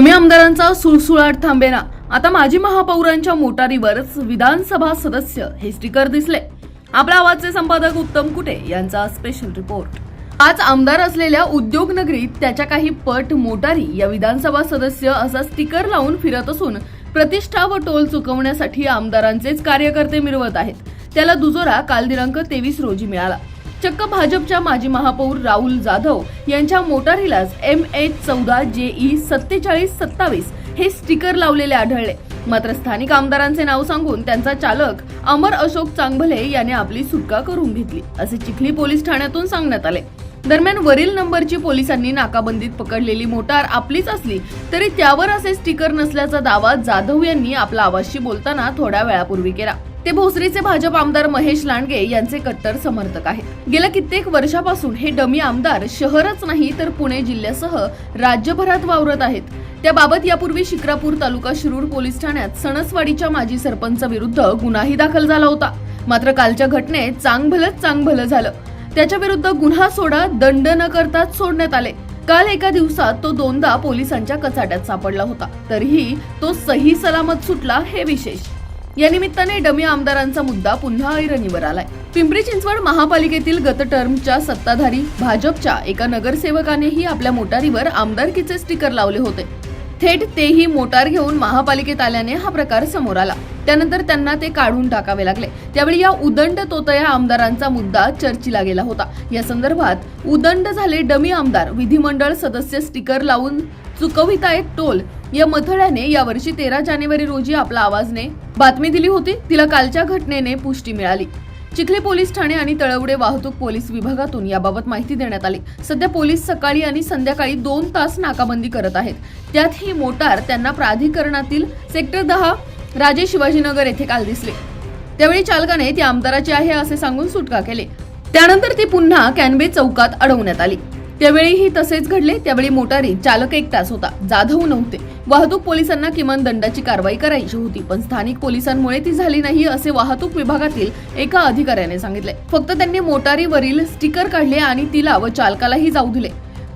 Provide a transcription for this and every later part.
कमी आमदारांचा सुळसुळाट थांबेना. आता माजी महापौरांच्या मोटारीवरच विधानसभा सदस्य हे स्टिकर दिसले. आपल्या आवाजचे संपादक उत्तम कुटे यांचा स्पेशल रिपोर्ट आज आमदार असलेल्या उद्योगनगरीत त्याच्या काही पट मोटारी या विधानसभा सदस्य असा स्टिकर लावून फिरत असून प्रतिष्ठा व टोल चुकवण्यासाठी आमदारांचेच कार्यकर्ते मिरवत आहेत. त्याला दुजोरा काल दिनांक तेवीस रोजी मिळाला. चक्क भाजपच्या माजी महापौर राहुल जाधव यांच्या मोटारीलाच एम एच चौदा जेई सत्तेचाळीस सत्तावीस हे स्टिकर लावलेले आढळले. मात्र स्थानिक आमदारांचे नाव सांगून त्यांचा चालक अमर अशोक चांगभले याने आपली सुटका करून घेतली असे चिखली पोलीस ठाण्यातून सांगण्यात आले. दरम्यान वरील नंबरची पोलिसांनी नाकाबंदीत पकडलेली मोटार आपलीच असली तरी त्यावर असे स्टिकर नसल्याचा दावा जाधव यांनी आपला आवाजशी बोलताना थोड्या वेळापूर्वी केला. ते भोसरीचे भाजप आमदार महेश लांडगे यांचे कट्टर समर्थक आहेत. गेल्या कित्येक वर्षापासून हे डमी आमदार शहरच नाही तर पुणे जिल्ह्यासह राज्यभरात वावरत आहेत. त्याबाबत यापूर्वी शिक्रापूर तालुका शिरूर पोलीस ठाण्यात सणसवाडीच्या माजी सरपंच विरुद्ध गुन्हाही दाखल झाला होता. मात्र कालच्या घटनेत चांगभलंच चांगभलं झालं. त्याच्या विरुद्ध गुन्हा सोडा दंड न करताच सोडण्यात आले. काल एका दिवसात तो दोनदा पोलिसांच्या कचाट्यात सापडला होता. तरीही तो सही सलामत सुटला हे विशेष. या निमित्ताने डमी आमदारांचा मुद्दा पुन्हा ऐरणीवर आलाय. पिंपरी चिंचवड महापालिकेतील गत टर्मच्या सत्ताधारी भाजपच्या एका नगरसेवकानेही आपल्या मोटारीवर आमदारकीचे स्टिकर लावले होते. थेट तेही मोटार घेऊन महापालिकेत आल्याने हा प्रकार समोर आला. त्यानंतर त्यांना ते काढून टाकावे लागले. त्यावेळी या उदंड तोतया आमदारांचा मुद्दा चर्चीला गेला होता. या संदर्भात उदंड झाले डमी आमदार विधिमंडळ सदस्य स्टिकर लावून चुकवितायत टोल. या मथळ्याने यावर्षी तेरा जानेवारी रोजी आपला आवाजने बातमी दिली होती. तिला कालच्या घटनेने पुष्टी मिळाली. चिखली पोलीस ठाणे आणि तळवडे वाहतूक पोलीस विभागातून याबाबत माहिती देण्यात आली. सध्या पोलीस सकाळी आणि संध्याकाळी दोन तास नाकाबंदी करत आहेत. त्यात ही मोटार त्यांना प्राधिकरणातील सेक्टर दहा राजे शिवाजीनगर येथे काल दिसले. त्यावेळी चालकाने ती आमदाराची आहे असे सांगून सुटका केली. त्यानंतर ती पुन्हा कॅनबे चौकात अडवण्यात आली. त्यावेळीही तसेच घडले त्यावेळी मोटारीत चालक एक तास होता. जाधव नव्हते. वाहतूक पोलिसांना किमान दंडाची कारवाई करायची होती पण स्थानिक पोलिसांमुळे ती झाली नाही असे वाहतूक विभागातील एका अधिकाऱ्याने सांगितले. फक्त त्यांनी मोटारीवरील स्टिकर काढले आणि तिला व चालकालाही जाऊ दिले.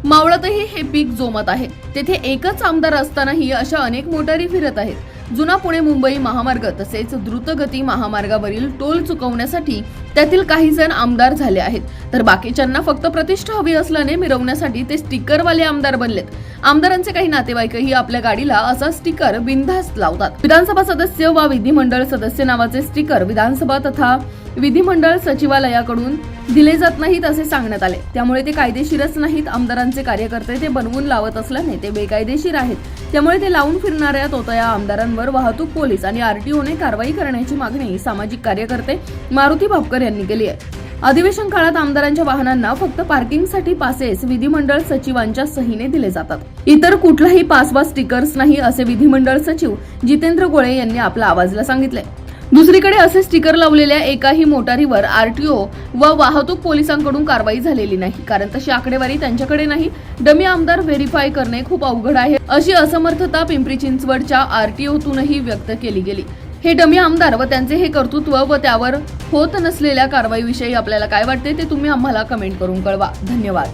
मावळतही हे पीक जोमत आहे. तेथे एकच आमदार असतानाही अशा अनेक मोटारी फिरत आहेत. जुना पुणे मुंबई महामार्ग तसेच द्रुतगती महामार्गावरील टोल चुकवण्यासाठी त्यातील काही जण आमदार झाले आहेत. तर बाकीच्यांना फक्त प्रतिष्ठा हवी असल्याने मिरवण्यासाठी ते स्टिकरवाले आमदार बनलेत. आमदारांचे काही नातेवाईकही आपल्या गाडीला असा स्टिकर बिनधास्त लावतात. विधानसभा सदस्य वा विधिमंडळ सदस्य नावाचे स्टिकर विधानसभा तथा विधिमंडळ सचिवालयाकडून दिले जात नाहीत असे सांगण्यात आले. त्यामुळे ते कायदेशीरच नाहीत. आमदारांचे कार्यकर्ते ते बनवून लावत असल्याने ते बेकायदेशीर आहेत. त्यामुळे ते लावून फिरणाऱ्या तोतया आमदारांवर वाहतूक पोलीस आणि आरटीओने कारवाई करण्याची मागणी सामाजिक कार्यकर्ते मारुती भापकर यांनी केली आहे. अधिवेशन काळात आमदारांच्या वाहनांना फक्त पार्किंगसाठी पासेस विधिमंडळ सचिवांच्या सहीने दिले जातात. इतर कुठलाही पास वा स्टिकर्स नाही असे विधिमंडळ सचिव जितेंद्र गोळे यांनी आपल्या आवाजला सांगितले. दुसरीकडे असे स्टिकर लावलेल्या एकाही मोटारीवर आरटीओ व वाहतूक पोलिसांकडून कारवाई झालेली नाही. कारण तशी आकडेवारी त्यांच्याकडे नाही. डमी आमदार व्हेरीफाय करणे खूप अवघड आहे. अशी असमर्थता पिंपरी चिंचवडच्या आरटीओतूनही व्यक्त केली गेली. हे डमी आमदार व त्यांचे हे कर्तृत्व व त्यावर होत नसलेल्या कारवाईविषयी आपल्याला काय वाटते ते तुम्ही आम्हाला कमेंट करून कळवा. धन्यवाद.